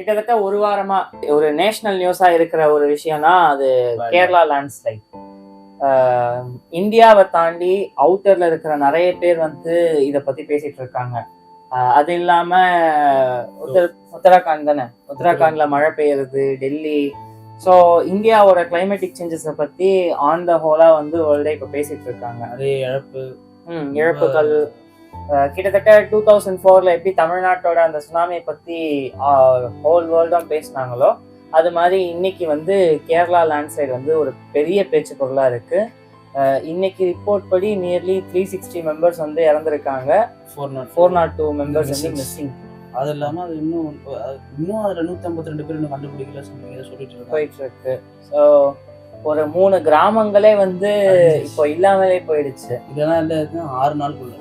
கிட்டத்தட்ட ஒரு வாரமா ஒரு நேஷனல் நியூஸா இருக்கிற ஒரு விஷயம்னா அது கேரளா லேண்ட்ஸ்லைட். இந்தியாவை தாண்டி அவுட்டர்ல இருக்கிற நிறைய பேர் வந்து இத பத்தி பேசிட்டு இருக்காங்க. அது இல்லாம உத்தர உத்தராகண்ட் தானே? உத்தராகண்ட்ல மழை பெய்யுறது டெல்லி. ஸோ இந்தியாவோட கிளைமேட்டிக் சேஞ்சஸை பத்தி ஆன் த ஹோலா வந்து வேர்ல்டே இப்போ பேசிட்டு இருக்காங்க. நிறைய இழப்பு. இழப்புகள் கிட்டத்தட்ட டூ தௌசண்ட் ஃபோர்ல எப்படி தமிழ்நாட்டோட அந்த சுனாமியை பத்தி ஹோல் வேர்ல்டும் பேசினாங்களோ அது மாதிரி இன்னைக்கு வந்து கேரளா லேண்ட்ஸ்லைட் வந்து ஒரு பெரிய பேச்சு பொருளா இருக்கு. அஹ், இன்னைக்கு ரிப்போர்ட் படி நியர்லி த்ரீ சிக்ஸ்டி மெம்பர்ஸ் வந்து இறந்துருக்காங்க. Four nought four nought two members வந்து. மிஸ்ஸிங் அது இல்லாம அது இன்னும் இன்னும் அதுல நூத்தி ஐம்பத்தி ரெண்டு பேர் இன்னும் கண்டுபிடிக்கல சொல்லிட்டு போயிட்டு இருக்கு ஸோ ஒரு மூணு கிராமங்களே வந்து இப்போ இல்லாமலே போயிடுச்சு. இதெல்லாம் இல்ல ஆறு நாளுக்குள்ள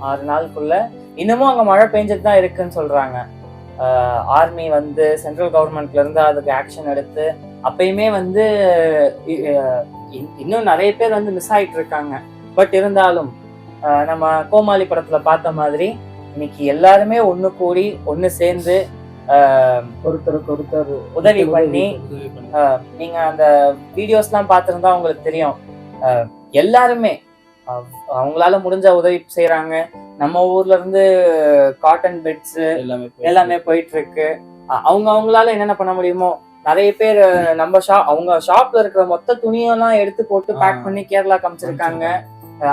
ஆறு நாளுக்குள்ள இன்னமும் அங்க மழை பெஞ்சிட்டு தான் இருக்குன்னு சொல்றாங்க. ஆர்மி வந்து சென்ட்ரல் கவர்மெண்ட்ல இருந்து அதுக்கு ஆக்ஷன் எடுத்து அப்பயுமே வந்து இன்னும் நிறைய பேர் வந்து மிஸ் ஆயிட்டு இருக்காங்க பட் இருந்தாலும் நம்ம கோமாளி படத்துல பார்த்த மாதிரி இன்னைக்கு எல்லாருமே ஒண்ணு கூடி ஒண்ணு சேர்ந்து ஒருத்தருக்கு ஒருத்தர் உதவி பண்ணி உதவி பண்ணி. அஹ் நீங்க அந்த வீடியோஸ்லாம் பார்த்திருந்தா உங்களுக்கு தெரியும். எல்லாருமே அவங்களால முடிஞ்ச உதவி செய்றாங்க. நம்ம ஊர்ல இருந்து காட்டன் பெட்ஸ் எல்லாமே எல்லாமே போயிட்டு இருக்கு அவங்க அவங்களால என்னென்ன பண்ண முடியுமோ நிறைய பேர் நம்ம ஷாப் அவங்க ஷாப்ல இருக்கிற மொத்த துணியெல்லாம் எடுத்து போட்டு பேக். பண்ணி கேரளா காமிச்சிருக்காங்க.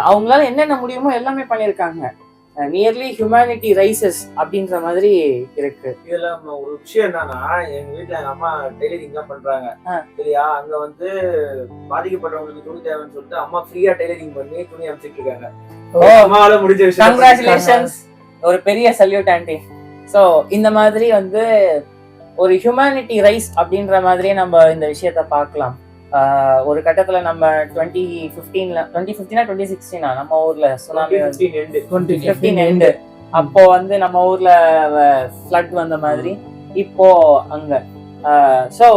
அவங்களால என்னென்ன முடியுமோ எல்லாமே பண்ணியிருக்காங்க நியர்லி ஹியூமனிட்டி ரைசஸ் அப்படின்ற மாதிரி இருக்கு. இதுல ஒரு விஷயம் என்னன்னா எங்க வீட்ல எங்க அம்மா டெய்லரிங் தான் பண்றாங்க. சரியா? அங்க வந்து பாதிக்கப்பட்டவங்களுக்கு துணி தேவைன்னு சொல்லிட்டு அம்மா ஃப்ரீயா டெய்லரிங் பண்ணி துணி அனுப்பிச்சிட்டு இருக்காங்க. ஓ. அம்மாவால முடிஞ்ச விஷயம் கங்க்ராச்சுலேஷன்ஸ் ஒரு பெரிய சல்யூட் ஆண்டி ஸோ இந்த மாதிரி வந்து ஒரு ஹியூமனிட்டி ரைஸ் அப்படின்ற மாதிரியே நம்ம இந்த விஷயத்த பார்க்கலாம். ஒரு கட்டத்துல நம்ம டுவெண்ட்டி ஃபிஃப்டீன்ல டுவெண்ட்டி ஃபிஃப்டீனா டுவெண்ட்டி சிக்ஸ்டீனா நம்ம ஊர்ல சுனாமி வந்து டுவெண்ட்டி ஃபிஃப்டீன் எண்டு அப்போ வந்து நம்ம ஊர்ல ஃப்ளட் வந்த மாதிரி. இப்போ அங்க. ஸோ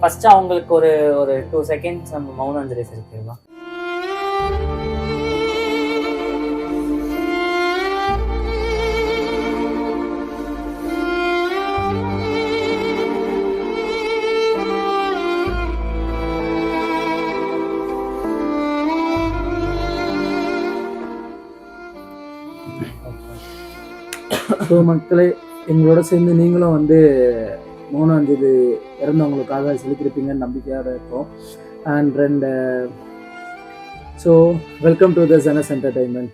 ஃபர்ஸ்ட் அவங்களுக்கு ஒரு ஒரு டூ செகண்ட்ஸ் நம்ம மௌன அஞ்சலி செலுத்திடலாம். ஸோ மக்களே எங்களோட சேர்ந்து நீங்களும் வந்து மௌன அஞ்சலி இறந்தவங்களுக்காக செலுத்திருப்பீங்கன்னு நம்பிக்கையாக இருக்கும். அண்ட் ரெண்டு so uh, welcome to the Janas entertainment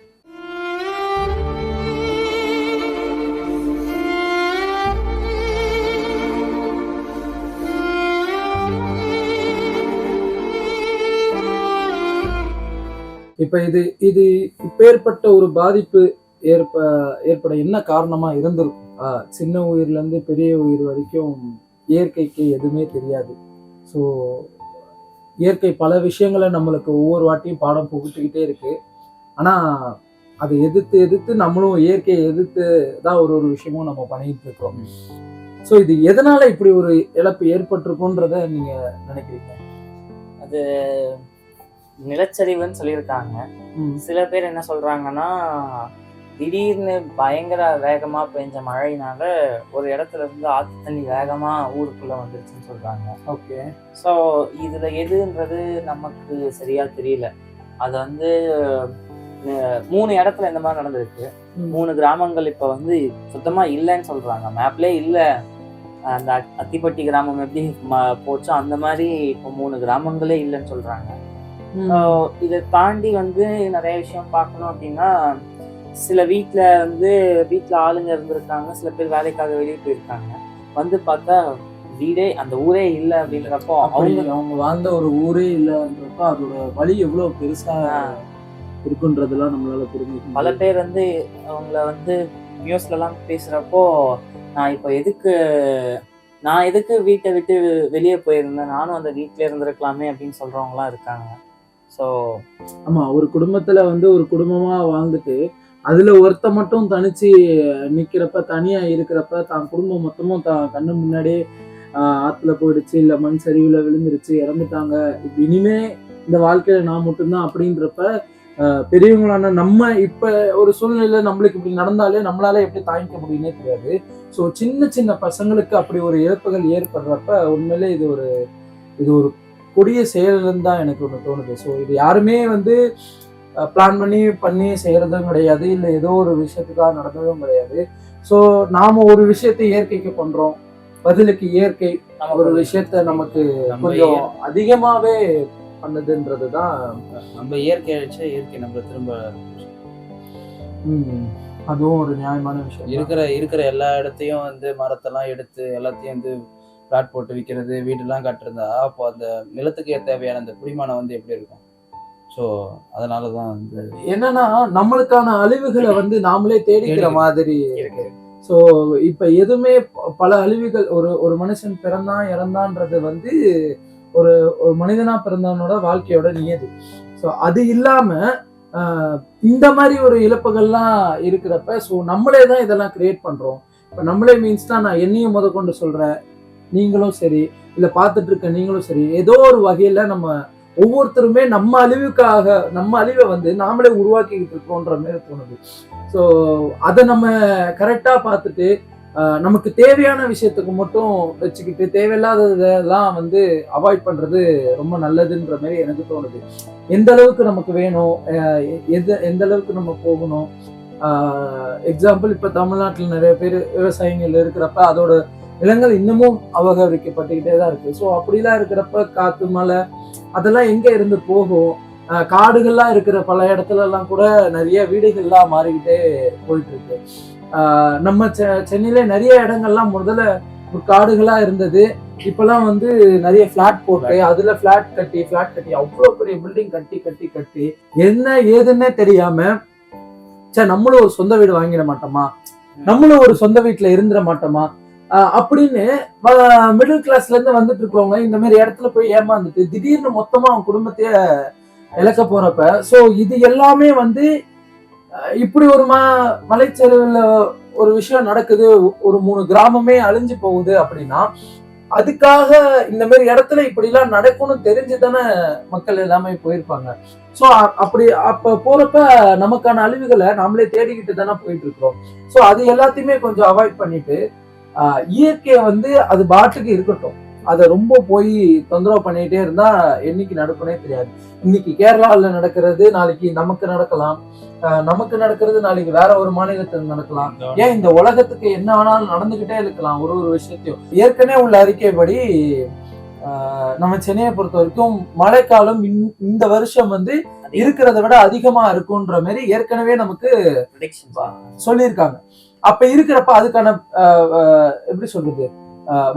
இப்போ இது இது இப்பேற்பட்ட ஒரு பாதிப்பு ஏற்ப ஏற்பட என்ன காரணமா இருந்திருக்கும்? சின்ன உயிர்ல இருந்து பெரிய உயிர் வரைக்கும் இயற்கைக்கு எதுவுமே தெரியாது. ஸோ இயற்கை பல விஷயங்களை நம்மளுக்கு ஒவ்வொரு வாட்டியும் பாடம் புகுத்திக்கிட்டே இருக்கு. ஆனா அதை எதிர்த்து எதிர்த்து நம்மளும் இயற்கையை எதிர்த்து தான் ஒரு ஒரு விஷயமும் நம்ம பண்ணிட்டு இருக்கோம் ஸோ இது எதனால இப்படி ஒரு இழப்பு ஏற்பட்டிருக்குன்றத நீங்க நினைக்கிறீங்க? அது நிலச்சரிவுன்னு சொல்லியிருக்காங்க. சில பேர் என்ன சொல்றாங்கன்னா திடீர்னு பயங்கர வேகமா பெஞ்ச மழையினால ஒரு இடத்துல இருந்து ஆத்து தண்ணி வேகமா ஊருக்குள்ள வந்துருச்சுன்னு சொல்றாங்க. ஓகே. ஸோ இதுல எதுன்றது நமக்கு சரியா தெரியல. அது வந்து மூணு இடத்துல இந்த மாதிரி நடந்திருக்கு. மூணு கிராமங்கள் இப்ப வந்து சுத்தமா இல்லைன்னு சொல்றாங்க. மேப்லே இல்ல. அந்த அத்- அத்திப்பட்டி கிராமம் எப்படி போச்சோ அந்த மாதிரி இப்போ மூணு கிராமங்களே இல்லைன்னு சொல்றாங்க. So, இதை தாண்டி வந்து நிறைய விஷயம் பார்க்கணும் அப்படின்னா சில வீட்டில் வந்து வீட்டில் ஆளுங்க இருந்திருக்காங்க. சில பேர் வேலைக்காக வெளியே போயிருக்காங்க. வந்து பார்த்தா வீடே அந்த ஊரே இல்லை அப்படின்றப்போ அப்படி அவங்க அவங்க வாழ்ந்த ஒரு ஊரே இல்லைன்றப்ப அதோட வழி எவ்வளவு பெருசா இருக்குன்றதெல்லாம் நம்மளால புரிஞ்சுக்க பல பேர் வந்து அவங்கள வந்து நியூஸ்லலாம் பேசுகிறப்போ நான் இப்போ எதுக்கு நான் எதுக்கு வீட்டை விட்டு வெளியே போயிருந்தேன்? நானும் அந்த வீட்டிலே இருந்திருக்கலாமே அப்படின்னு சொல்கிறவங்களாம் இருக்காங்க. ஸோ ஆமா ஒரு குடும்பத்துல வந்து ஒரு குடும்பமா வாழ்ந்துட்டு அதுல ஒருத்த மட்டும் தனிச்சு நிக்கிறப்ப தனியா இருக்கிறப்ப தான் குடும்பம் மொத்தமும் தான் கண்ணு முன்னாடியே ஆஹ், ஆத்துல போயிடுச்சு இல்ல மண் சரிவுல விழுந்துருச்சு இறந்துட்டாங்க. இனிமே இந்த வாழ்க்கையில நான் மட்டும்தான் அப்படின்றப்ப பெரியவங்களான நம்ம இப்ப ஒரு சூழ்நிலையில நம்மளுக்கு இப்படி நடந்தாலே நம்மளால எப்படி தாங்கிக்க முடியும்னே தெரியாது. ஸோ சின்ன சின்ன பசங்களுக்கு அப்படி ஒரு இழப்புகள் ஏற்படுறப்ப உண்மையிலே இது ஒரு இது ஒரு கொடிய செயல்னு தான் எனக்கு ஒன்று தோணுது. ஸோ இது யாருமே வந்து பிளான் பண்ணி பண்ணி செய்யறதும் கிடையாது. இல்லை ஏதோ ஒரு விஷயத்துக்காக நடந்ததும் கிடையாது. ஸோ நாம ஒரு விஷயத்தை இயற்கைக்கு பண்றோம். பதிலுக்கு இயற்கை நம்ம ஒரு விஷயத்த நமக்கு நம்ம கொஞ்சம் அதிகமாவே பண்ணுதுன்றது தான் நம்ம இயற்கை அழிச்சா இயற்கை நம்மள திரும்ப அதுவும் ஒரு நியாயமான விஷயம். இருக்கிற இருக்கிற எல்லா இடத்தையும் வந்து மரத்தெல்லாம் எடுத்து எல்லாத்தையும் வந்து பிளாட் போட்டு விற்கிறது வீடெல்லாம் கட்டுறதா அப்போ அந்த நிலத்துக்கு தேவையான அந்த குடிமானம் வந்து எப்படி இருக்கும்? ஸோ அதனால தான் வந்து என்னன்னா நம்மளுக்கான அழிவுகளை வந்து நாமளே தேடிக்கிற தேடி- மாதிரி இருக்கு. ஸோ இப்ப எதுவுமே பல அழிவுகள் ஒரு ஒரு மனுஷன் பிறந்தான் இறந்தான்றது வந்து ஒரு ஒரு மனிதனா பிறந்தவனோட வாழ்க்கையோட நியதி. ஸோ அது இல்லாம ஆஹ், இந்த மாதிரி ஒரு இழப்புகள்லாம் இருக்கிறப்ப ஸோ நம்மளே தான் இதெல்லாம் கிரியேட் பண்றோம். இப்போ நம்மளே மீன்ஸ் தான் நான் என்னையும் முத கொண்டு சொல்றேன். நீங்களும் சரி இல்ல பார்த்துட்டு இருக்க நீங்களும் சரி ஏதோ ஒரு வகையில நம்ம ஒவ்வொருத்தருமே நம்ம அழிவுக்காக நம்ம அழிவை வந்து நாமளே உருவாக்கிக்கிட்டு இருக்கோன்ற மாதிரி தோணுது. ஸோ அதை நம்ம கரெக்டா பார்த்துட்டு ஆஹ், நமக்கு தேவையான விஷயத்துக்கு மட்டும் வச்சுக்கிட்டு தேவையில்லாததெல்லாம் வந்து அவாய்ட் பண்றது ரொம்ப நல்லதுன்ற மாதிரி எனக்கு தோணுது. எந்த அளவுக்கு நமக்கு வேணும் ஆஹ், எது எந்த அளவுக்கு நம்ம போகணும்? எக்ஸாம்பிள் இப்போ தமிழ்நாட்டில் நிறைய பேர் விவசாயிகள் இருக்கிறப்ப அதோட நிலங்கள் இன்னமும் அபகரிக்கப்பட்டுக்கிட்டே தான் இருக்கு. ஸோ அப்படிலாம் இருக்கிறப்ப காற்று மழை அதெல்லாம் எங்க இருந்து போகும்? காடுகள்லாம் இருக்கிற பல இடத்துல எல்லாம் கூட நிறைய வீடுகள்லாம் மாறிக்கிட்டே போயிட்டு இருக்கு நம்ம சென்னையில நிறைய இடங்கள்லாம் முதல்ல காடுகளா இருந்தது. இப்பெல்லாம் வந்து நிறைய ஃபிளாட் போட்டு அதுல ஃபிளாட் கட்டி ஃபிளாட் கட்டி அவ்வளோ பெரிய பில்டிங் கட்டி கட்டி கட்டி என்ன ஏதுன்னே தெரியாம சே நம்மளும் ஒரு சொந்த வீடு வாங்கிட மாட்டோமா? நம்மளும் ஒரு சொந்த வீட்டுல இருந்துட மாட்டோமா? அப்படின்னு மிடில் கிளாஸ்ல இருந்து வந்துட்டு இருக்கவங்க இந்த மாதிரி இடத்துல போய் ஏமாந்துட்டு திடீர்னு மொத்தமா அவங்க குடும்பத்தையே இழக்க போறப்ப சோ இது எல்லாமே வந்து இப்படி ஒரு ம மலைச்சரிவுல ஒரு விஷயம் நடக்குது ஒரு மூணு கிராமமே அழிஞ்சு போகுது அப்படின்னா அதுக்காக இந்த மாதிரி இடத்துல இப்படி எல்லாம் நடக்கும்னு தெரிஞ்சு தானே மக்கள் எல்லாமே போயிருப்பாங்க. சோ அப்படி அப்ப போறப்ப நமக்கான அழிவுகளை நாமளே தேடிக்கிட்டு தானே போயிட்டு இருக்கிறோம். சோ அது எல்லாத்தையுமே கொஞ்சம் அவாய்ட் பண்ணிட்டு இயற்கையை வந்து அது பாட்டுக்கு இருக்கட்டும். அதை ரொம்ப போய் தொந்தரவு பண்ணிட்டே இருந்தா என்னைக்கு நடக்கும்னே தெரியாது. இன்னைக்கு கேரளாவில் நடக்கிறது நாளைக்கு நமக்கு நடக்கலாம். ஆஹ் நமக்கு நடக்கிறது நாளைக்கு வேற ஒரு மாநிலத்தில் நடக்கலாம். ஏன் இந்த உலகத்துக்கு என்ன வேணாலும் நடந்துகிட்டே இருக்கலாம் ஒரு ஒரு விஷயத்தையும். ஏற்கனவே உள்ள அறிக்கைப்படி ஆஹ் நம்ம சென்னையை பொறுத்த வரைக்கும் மழைக்காலம் இந்த- இந்த வருஷம் வந்து இருக்கிறத விட அதிகமா இருக்குன்ற மாதிரி ஏற்கனவே நமக்கு ப்ரிடிக்ஷன் சொல்லியிருக்காங்க. அப்ப இருக்கிறப்ப அதுக்கான எப்படி சொல்றது?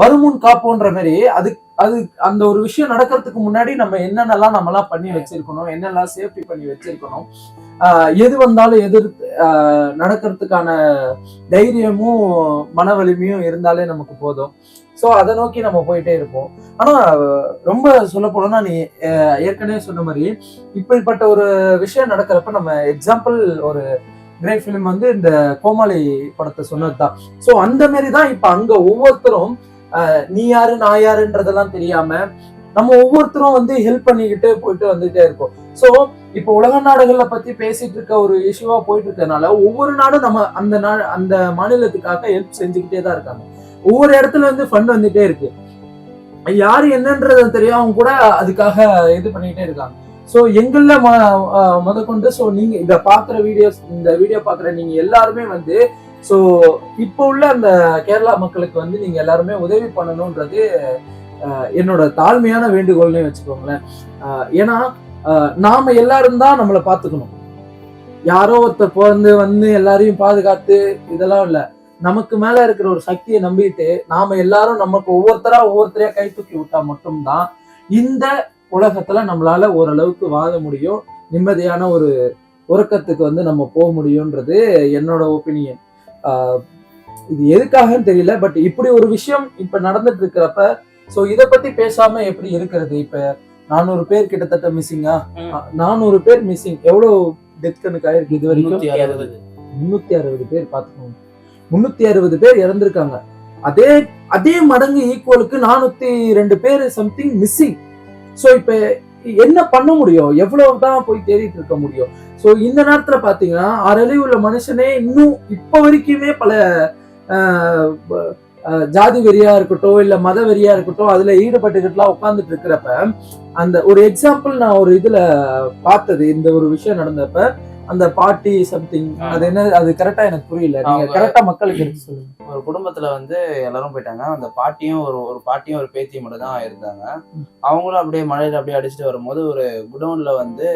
வருமுன் காப்போன்ற மாதிரி அது அது அந்த ஒரு விஷயம் நடக்கிறதுக்கு முன்னாடி நம்ம என்னென்னலாம் நம்மலாம் பண்ணி வச்சிருக்கணும் என்னெல்லாம் சேஃப்டி பண்ணி வச்சிருக்கணும் எது வந்தாலும் எதிர் ஆஹ், நடக்கிறதுக்கான தைரியமும் மன வலிமையும் இருந்தாலே நமக்கு போதும். ஸோ அதை நோக்கி நம்ம போயிட்டே இருப்போம். ஆனா ரொம்ப சொல்ல போனோம்னா நீ ஏற்கனவே சொன்ன மாதிரி இப்படிப்பட்ட ஒரு விஷயம் நடக்கிறப்ப நம்ம எக்ஸாம்பிள் ஒரு கிரேட் ஃபிலிம் வந்து இந்த கோமாளி படத்தை சொன்னதுதான். ஸோ அந்த மாதிரி தான் இப்போ அங்கே ஒவ்வொருத்தரும் ஆஹ், நீ யாரு நான் யாருன்றதெல்லாம் தெரியாம நம்ம ஒவ்வொருத்தரும் வந்து ஹெல்ப் பண்ணிக்கிட்டு போயிட்டு வந்துட்டே இருக்கோம். ஸோ இப்போ உலக நாடுகளை பத்தி பேசிட்டு இருக்க ஒரு இஷ்யூவா போயிட்டு இருக்கனால ஒவ்வொரு நாடும் நம்ம அந்த நா அந்த மாநிலத்துக்காக ஹெல்ப் செஞ்சுக்கிட்டே தான் இருக்காங்க. ஒவ்வொரு இடத்துல வந்து ஃபண்ட் வந்துட்டே இருக்கு. யாரு என்னன்றது தெரியாம கூட அதுக்காக இது பண்ணிக்கிட்டே இருக்காங்க. ஸோ எங்கள முதற்கொண்டு ஸோ நீங்க இந்த பாக்குற வீடியோஸ் இந்த வீடியோ பாக்குற நீங்க எல்லாருமே வந்து ஸோ இப்போ உள்ள அந்த கேரளா மக்களுக்கு வந்து நீங்க எல்லாருமே உதவி பண்ணணும்ன்றது என்னோட தாழ்மையான வேண்டுகோள்னே வச்சுக்கோங்களேன். ஏன்னா நாம எல்லாரும் தான் நம்மளை பார்த்துக்கணும் யாரோ ஒருத்தர் பிறந்து வந்து எல்லாரையும் பாதுகாத்து இதெல்லாம் இல்லை. நமக்கு மேல இருக்கிற ஒரு சக்தியை நம்பிட்டு நாம எல்லாரும் நமக்கு ஒவ்வொருத்தரா ஒவ்வொருத்தரையா கை தூக்கி விட்டா மட்டும்தான் இந்த உலகத்துல நம்மளால ஓரளவுக்கு வாழ முடியும். நிம்மதியான ஒரு உறக்கத்துக்கு வந்து நம்ம போக முடியும்ன்றது என்னோட ஒப்பீனியன் இது எதுக்காகன்னு தெரியல பட் இப்படி ஒரு விஷயம் இப்ப நடந்துட்டு இருக்கிறப்ப சோ இத பத்தி பேசாம எப்படி இருக்கிறது இப்ப? நானூறு பேர் கிட்டத்தட்ட மிஸ்ஸிங்கா நானூறு பேர் மிஸ்ஸிங் எவ்வளவு டெத் கணக்கு ஆயிருக்கு இது வரைக்கும்? முன்னூத்தி அறுபது. பேர் பார்த்துக்கோங்க. முன்னூத்தி அறுபது பேர் இறந்திருக்காங்க. அதே அதே மடங்கு ஈக்குவலுக்கு நானூத்தி ரெண்டு பேர் சம்திங் மிஸ்ஸிங் சோ இப்ப என்ன பண்ண முடியும்? எவ்வளவு தான் போய் தேடிட்டு இருக்க முடியும்? ஸோ இந்த நேரத்துல பாத்தீங்கன்னா அரளி உள்ள மனுஷனே இன்னும் இப்ப வரைக்குமே பல ஆஹ், ஜாதி வெறியா இருக்கட்டும் இல்ல மத வெறியா இருக்கட்டும் அதுல ஈடுபட்டுக்கிட்டுலாம் உட்கார்ந்துட்டு இருக்கிறப்ப அந்த ஒரு எக்ஸாம்பிள் நான் ஒரு இதுல பார்த்தது இந்த ஒரு விஷயம் நடந்தப்ப அந்த பாட்டி சம்திங். அது என்ன அது கரெக்டா எனக்கு புரியல. நீங்க கரெக்டா மக்களுக்கு எடுத்து சொல்லுங்க. ஒரு குடும்பத்துல வந்து எல்லாரும் போயிட்டாங்க. அந்த பாட்டியும் ஒரு ஒரு பாட்டியும் ஒரு பேத்தியும் மட்டும் தான் இருந்தாங்க. அவங்களும் அப்படியே மழையில அப்படியே அடிச்சுட்டு வரும்போது ஒரு குடோன்ல வந்து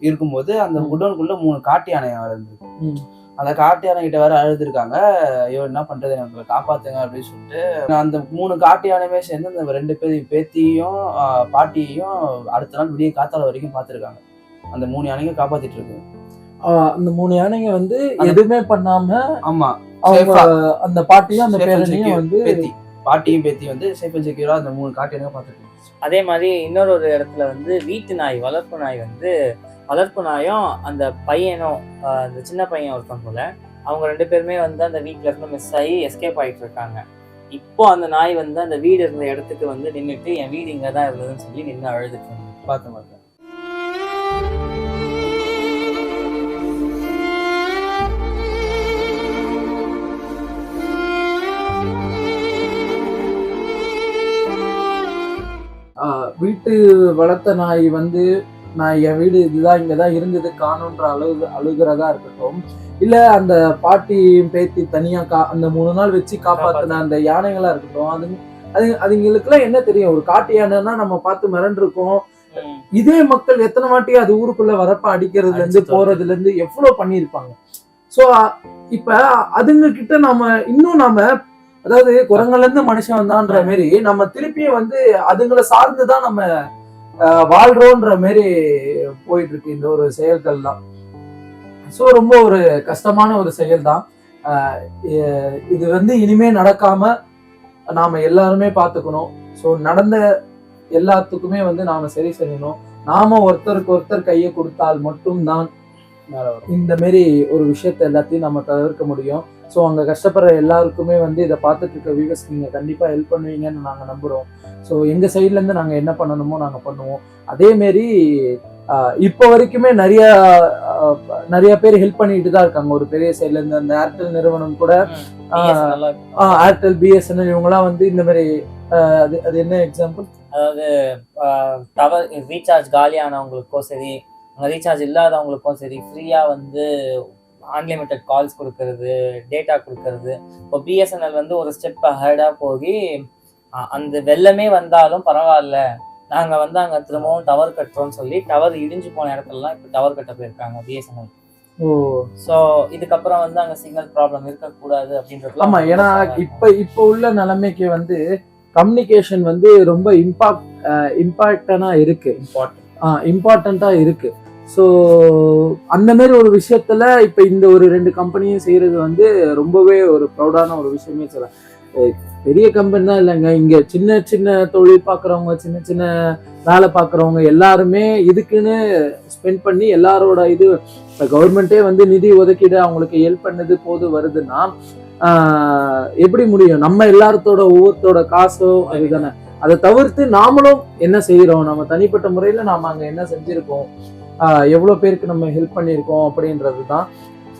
இருக்கும்போது அந்த. குடோனுக்குள்ள மூணு காட்டு யானை இருந்தது. ம். அந்த காட்டு யானை கிட்ட வேற அழுதுருக்காங்க. ஐயோ என்ன பண்றது? எங்களை காப்பாத்துங்க அப்படின்னு சொல்லிட்டு அந்த மூணு காட்டு யானையுமே சேர்ந்து அந்த ரெண்டு பேர் பேத்தியும் பாட்டியையும் அடுத்த நாள் விடிய காத்தால வரைக்கும் பார்த்திருக்காங்க. அந்த மூணு யானையும் காப்பாத்திட்டு இருக்கு அந்த மூணு யானைங்க வந்து எதுவுமே பண்ணாம ஆமா. அந்த பாட்டியும் அந்த பேரனையும். வந்து பேத்தி பாட்டியும் பேத்தி வந்து சேஃப் அண்ட் செக்யூரா அந்த மூணு காட்டு யானையும் பார்த்துட்டு. அதே மாதிரி இன்னொரு ஒரு இடத்துல வந்து வீட்டு நாய் வளர்ப்பு நாய் வந்து வளர்ப்பு நாயும் அந்த பையனும் அந்த சின்ன பையன் ஒருத்தன் போல அவங்க ரெண்டு பேருமே வந்து அந்த வீட்ல இருந்து மிஸ் ஆகி எஸ்கேப் ஆயிட்டு இருக்காங்க இப்போ அந்த நாய் வந்து அந்த வீடு இருந்த இடத்துக்கு வந்து நின்றுட்டு என் வீடு இங்க தான் இருந்ததுன்னு சொல்லி நின்று அழுதுட்டு. பார்த்தேன் பார்த்தேன் வீட்டு வளர்த்த நாய் வந்து நான் என் வீடு இதுதான் இங்கதான் இருந்தது காணுன்ற அழுகு அழுகிறதா இருக்கட்டும். இல்ல அந்த பாட்டி பேத்தி தனியா கா அந்த மூணு நாள் வச்சு காப்பாத்தின அந்த யானைகளா இருக்கட்டும் அது அது அதுங்களுக்குலாம் என்ன தெரியும்? ஒரு காட்டு யானைன்னா நம்ம பார்த்து மிரண்டிருக்கோம். இதே மக்கள் எத்தனை வாட்டி அது ஊருக்குள்ள வரப்ப அடிக்கிறதுல இருந்து போறதுல இருந்து எவ்வளவு பண்ணியிருப்பாங்க? சோ இப்ப அதுங்க கிட்ட நாம இன்னும் நாம அதாவது குரங்குல இருந்து மனுஷன் வந்தான்ற மாரி நம்ம திருப்பியும் வந்து அதுங்களை சார்ந்துதான் நம்ம வாழ்றோன்ற மாரி போயிட்டு இருக்கு இந்த ஒரு செயல்கள் தான் ஸோ ரொம்ப ஒரு கஷ்டமான ஒரு செயல் தான் இது வந்து இனிமே நடக்காம நாம எல்லாருமே பார்த்துக்கணும் ஸோ நடந்த எல்லாத்துக்குமே வந்து நாம சரி செய்யணும். நாம ஒருத்தருக்கு ஒருத்தர் கையை கொடுத்தால் மட்டும்தான் மேல வரும். இந்த மாரி ஒரு விஷயத்த எல்லாத்தையும் நம்ம தவிர்க்க முடியும். ஸோ அங்கே கஷ்டப்படுற எல்லாருக்குமே வந்து இதை பார்த்துட்டு இருக்க வியூவர்ஸ் நீங்கள் கண்டிப்பாக ஹெல்ப் பண்ணுவீங்கன்னு நாங்கள் நம்புகிறோம் ஸோ எங்கள் சைட்லேருந்து நாங்கள் என்ன பண்ணணுமோ நாங்கள் பண்ணுவோம். அதேமாரி இப்போ வரைக்குமே நிறைய நிறைய பேர் ஹெல்ப் பண்ணிட்டு தான் இருக்காங்க. ஒரு பெரிய சைட்லேருந்து அந்த ஏர்டெல் நிறுவனம் கூட ஏர்டெல் பிஎஸ்என்எல் இவங்கெல்லாம் வந்து இந்த மாதிரி அது அது என்ன எக்ஸாம்பிள் அதாவது டவர் ரீசார்ஜ் காலியானவங்களுக்கோ சரி ரீசார்ஜ் இல்லாதவங்களுக்கும் சரி ஃப்ரீயாக வந்து அன்லிமிட்டெட் கால்ஸ் கொடுக்கறது டேட்டா கொடுக்கறது. இப்போ பிஎஸ்என்எல் வந்து ஒரு ஸ்டெப் ஹெடாக போய் அ- அந்த வெள்ளமே வந்தாலும் பரவாயில்ல. நாங்கள் வந்து அங்கே திரும்பவும் டவர் கட்டுறோம்னு சொல்லி டவர் இடிஞ்சு போன இடத்துலலாம் இப்போ டவர் கட்ட போயிருக்காங்க பிஎஸ்என்எல் ஓ. ஸோ இதுக்கப்புறம் வந்து அங்கே சிக்னல் ப்ராப்ளம் இருக்கக்கூடாது அப்படின்றது ஆமா ஏன்னா இப்ப இப்ப உள்ள நிலைமைக்கு வந்து கம்யூனிகேஷன் வந்து ரொம்ப இம்பாக்ட் இம்பாக்டனா இருக்கு. இம்பார்ட்டன்ட் இம்பார்ட்டண்டா இருக்கு. ஸோ அந்த மாதிரி ஒரு விஷயத்துல இப்போ இந்த ஒரு ரெண்டு கம்பெனியும் செய்கிறது வந்து ரொம்பவே ஒரு ப்ரௌடான ஒரு விஷயமே சொல்லலாம். பெரிய கம்பெனி தான் இல்லைங்க. இங்கே சின்ன சின்ன தொழில் பார்க்குறவங்க சின்ன சின்ன வேலை பார்க்குறவங்க எல்லாருமே இதுக்குன்னு ஸ்பெண்ட் பண்ணி எல்லாரோட இது இப்போ கவர்மெண்ட்டே வந்து நிதி ஒதுக்கீடு அவங்களுக்கு ஹெல்ப் பண்ணது போது வருதுன்னா எப்படி முடியும்? நம்ம எல்லாத்தோட ஒவ்வொருத்தோட காசோ அதுதானே. அதை தவிர்த்து நாமளும் என்ன செய்கிறோம் நம்ம தனிப்பட்ட முறையில் நாம் அங்கே என்ன செஞ்சுருக்கோம்? ஆஹ் எவ்வளவு பேருக்கு நம்ம ஹெல்ப் பண்ணியிருக்கோம் அப்படின்றது தான்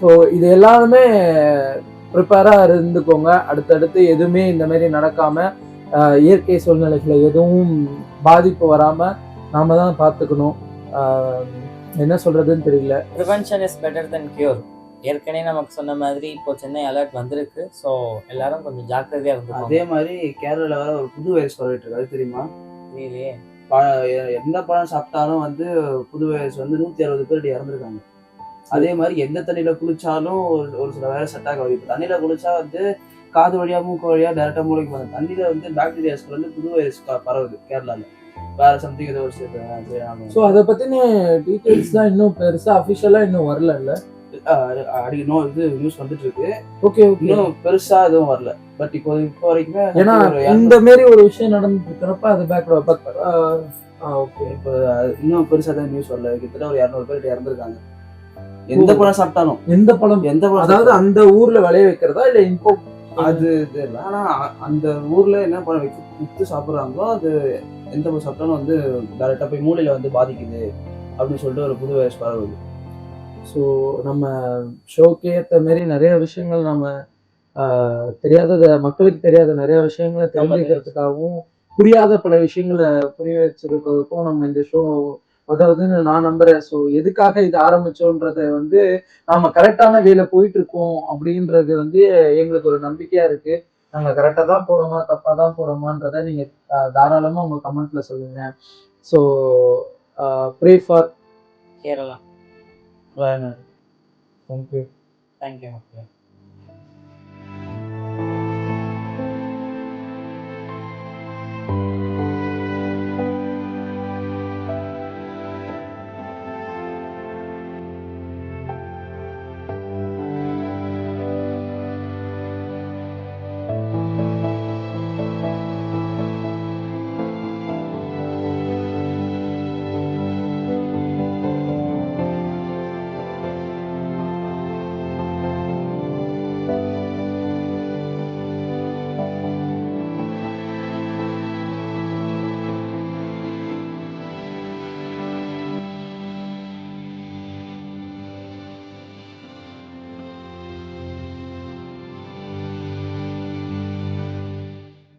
ஸோ இது எல்லாருமே ப்ரிப்பேரா இருந்துக்கோங்க. அடுத்தடுத்து எதுவுமே இந்த மாதிரி நடக்காம ஆஹ் இயற்கை சூழ்நிலைகளை எதுவும் பாதிப்பு வராம நாம தான் பார்த்துக்கணும். என்ன சொல்றதுன்னு தெரியல. Prevention is better then cure ஏற்கனவே நமக்கு சொன்ன மாதிரி இப்போ சென்னை அலர்ட் வந்திருக்கு. ஸோ எல்லாரும் கொஞ்சம் ஜாக்கிரதையா இருந்துக்கோங்க. அதே மாதிரி கேரளால வேற ஒரு புது வைரஸ் பரவிட்டு இருக்கு அது தெரியுமா? புரியலையே. ப- எந்த பழம் சாப்பிட்டாலும் வந்து புது வைரஸ் வந்து நூத்தி அறுபது பேர் இறந்துருக்காங்க. அதே மாதிரி எந்த தண்ணியில குளிச்சாலும் ஒரு ஒரு சில வைரஸ் அட்டாக் ஆகுது. இப்போ தண்ணியில குளிச்சா வந்து காது வழியா மூக்கு வழியா டேரக்டா மூளைக்கு போகுது தண்ணியில வந்து பாக்டீரியாஸ்க்கு வந்து புது வைரஸ் பரவுது கேரளால. வேற சம்திங் ஏதோ ஒரு ஸோ அதை பத்தின டீட்டெயில்ஸ் தான் இன்னும் பெருசா அஃபிஷியலாக இன்னும் வரல இல்லை? அடி நோ இது நியூஸ் வந்துட்டு இருக்கு ஓகே ஓகே இன்னும் பெருசா எதுவும் வரல. பட் இப்போ இப்போ வரைக்குமே ஏன்னா இந்த மாதிரி ஒரு விஷயம் நடந்துட்டு இருக்கிறப்ப அது பட் ஓகே இப்போ அது இன்னும் பெருசா தான் நியூஸ் வரல. கிட்டத்தட்ட ஒரு இரநூறு பேர் இறந்துருக்காங்க. எந்த பழம் சாப்பிட்டாலும். எந்த பழம்? எந்த பழம் அதாவது அந்த ஊர்ல விளைய வைக்கிறதா இல்ல இப்போ? அது இது ஆனா அந்த ஊர்ல என்ன பழம் வித்து வித்து சாப்பிடுறாங்களோ அது எந்த பழம் சாப்பிட்டாலும் வந்து டேரக்டா போய் மூளையில வந்து பாதிக்குது. அப்படின்னு சொல்லிட்டு ஒரு புது வைரஸ் பரவுது. ஸோ நம்ம ஷோக்கு ஏற்ற மாரி நிறைய விஷயங்கள் நம்ம தெரியாதத மக்களுக்கு தெரியாத நிறைய விஷயங்களை தெரிஞ்சுக்கிறதுக்காகவும் புரியாத பல விஷயங்களை புரிய வச்சிருக்கிறதுக்கும் நம்ம இந்த ஷோ உதவுதுன்னு நான் நம்புறேன். ஸோ எதுக்காக இது ஆரம்பிச்சோன்றத வந்து நாம கரெக்டான வேல போயிட்டு இருக்கோம் அப்படின்றது வந்து எங்களுக்கு ஒரு நம்பிக்கையா இருக்கு. நாங்க கரெக்டா தான் போறோமா தப்பா தான் போறோமான்றத நீங்க ஆஹ், தாராளமா உங்க கமெண்ட்ல சொல்லுங்க. So pray for Kerala. Bye ma'am thank you thank you